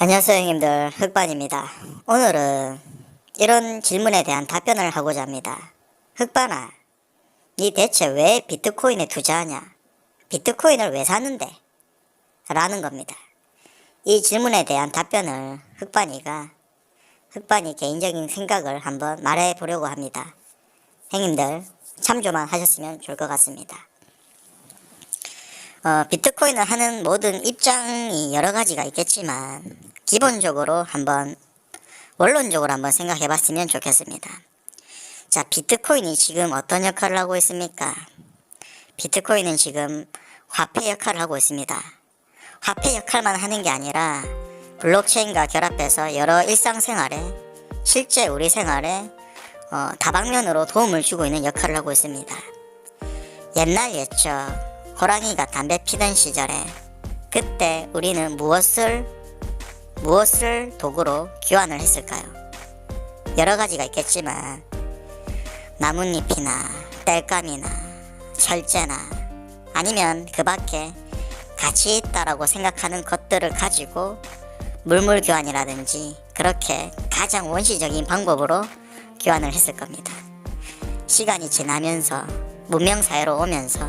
안녕하세요 형님들. 흑반입니다. 오늘은 이런 질문에 대한 답변을 하고자 합니다. 흑반아 니 대체 왜 비트코인에 투자하냐? 비트코인을 왜 사는데? 라는 겁니다. 이 질문에 대한 답변을 흑반이가 흑반이 개인적인 생각을 한번 말해 보려고 합니다. 형님들 참조만 하셨으면 좋을 것 같습니다. 어, 비트코인을 하는 모든 입장이 여러 가지가 있겠지만 기본적으로 한번 원론적으로 한번 생각해 봤으면 좋겠습니다. 자, 비트코인이 지금 어떤 역할을 하고 있습니까? 비트코인은 지금 화폐 역할을 하고 있습니다. 화폐 역할만 하는 게 아니라 블록체인과 결합해서 여러 일상생활에 실제 우리 생활에 어, 다방면으로 도움을 주고 있는 역할을 하고 있습니다. 옛날 옛적 호랑이가 담배 피던 시절에 그때 우리는 무엇을 무엇을 도구로 교환을 했을까요? 여러 가지가 있겠지만 나뭇잎이나 땔감이나 철제나 아니면 그 밖에 가치 있다라고 생각하는 것들을 가지고 물물 교환이라든지 그렇게 가장 원시적인 방법으로 교환을 했을 겁니다. 시간이 지나면서 문명 사회로 오면서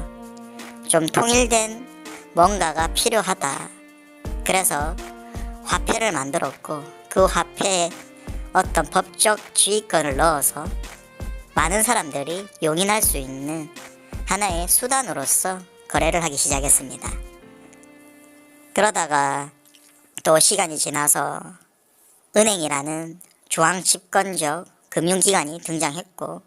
좀 통일된 뭔가가 필요하다. 그래서 화폐를 만들었고 그 화폐에 어떤 법적 주의권을 넣어서 많은 사람들이 용인할 수 있는 하나의 수단으로서 거래를 하기 시작했습니다. 그러다가 또 시간이 지나서 은행이라는 중앙 집권적 금융기관이 등장했고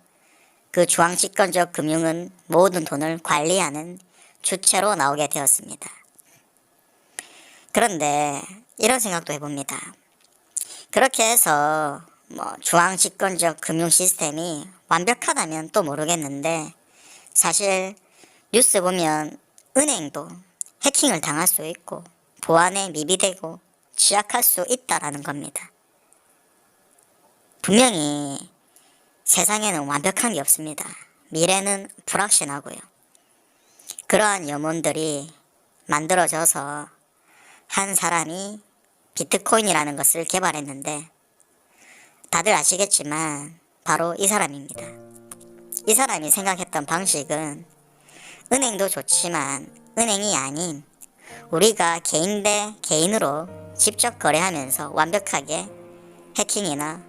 그 중앙 집권적 금융은 모든 돈을 관리하는 주체로 나오게 되었습니다. 그런데 이런 생각도 해봅니다. 그렇게 해서 뭐 중앙 집권적 금융 시스템이 완벽하다면 또 모르겠는데 사실 뉴스 보면 은행도 해킹을 당할 수 있고 보안에 미비되고 취약할 수 있다라는 겁니다. 분명히 세상에는 완벽한 게 없습니다. 미래는 불확실하고요. 그러한 염원들이 만들어져서 한 사람이 비트코인이라는 것을 개발했는데 다들 아시겠지만 바로 이 사람입니다. 이 사람이 생각했던 방식은 은행도 좋지만 은행이 아닌 우리가 개인 대 개인으로 직접 거래하면서 완벽하게 해킹이나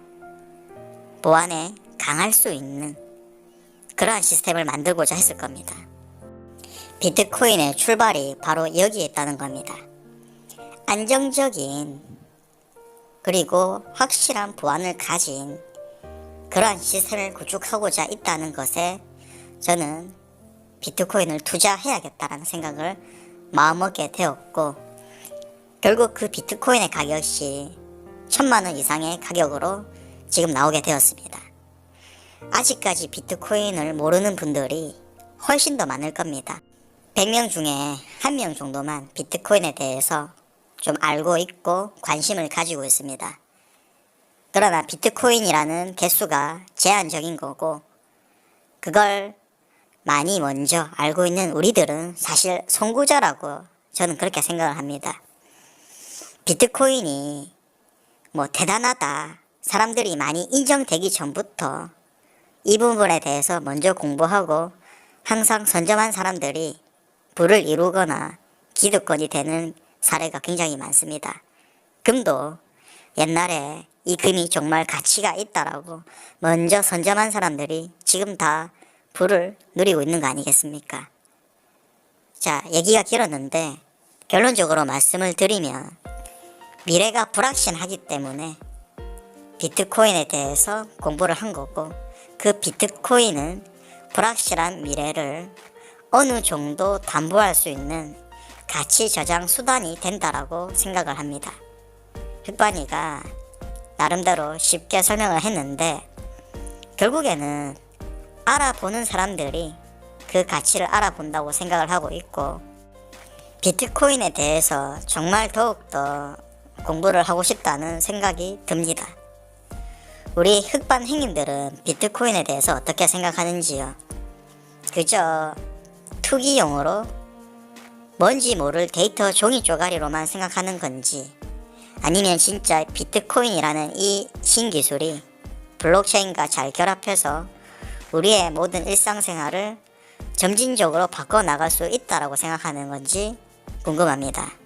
보안에 강할 수 있는 그러한 시스템을 만들고자 했을 겁니다. 비트코인의 출발이 바로 여기에 있다는 겁니다. 안정적인 그리고 확실한 보안을 가진 그러한 시스템을 구축하고자 있다는 것에 저는 비트코인을 투자해야겠다라는 생각을 마음먹게 되었고 결국 그 비트코인의 가격이 천만 원 이상의 가격으로 지금 나오게 되었습니다. 아직까지 비트코인을 모르는 분들이 훨씬 더 많을 겁니다. 100명 중에 한명 정도만 비트코인에 대해서 좀 알고 있고 관심을 가지고 있습니다. 그러나 비트코인이라는 개수가 제한적인 거고 그걸 많이 먼저 알고 있는 우리들은 사실 선구자라고 저는 그렇게 생각을 합니다. 비트코인이 뭐 대단하다 사람들이 많이 인정되기 전부터 이 부분에 대해서 먼저 공부하고 항상 선점한 사람들이 부를 이루거나 기득권이 되는 사례가 굉장히 많습니다. 금도 옛날에 이 금이 정말 가치가 있다라고 먼저 선점한 사람들이 지금 다 부를 누리고 있는 거 아니겠습니까? 자, 얘기가 길었는데 결론적으로 말씀을 드리면 미래가 불확실하기 때문에 비트코인에 대해서 공부를 한 거고 그 비트코인은 불확실한 미래를 어느 정도 담보할 수 있는 가치 저장 수단이 된다라고 생각을 합니다. 흑반이가 나름대로 쉽게 설명을 했는데 결국에는 알아보는 사람들이 그 가치를 알아본다고 생각을 하고 있고 비트코인에 대해서 정말 더욱더 공부를 하고 싶다는 생각이 듭니다. 우리 흑반 행님들은 비트코인에 대해서 어떻게 생각하는지요? 그저 투기용으로 뭔지 모를 데이터 종이 쪼가리로만 생각하는 건지 아니면 진짜 비트코인이라는 이 신기술이 블록체인과 잘 결합해서 우리의 모든 일상생활을 점진적으로 바꿔 나갈 수 있다라고 생각하는 건지 궁금합니다.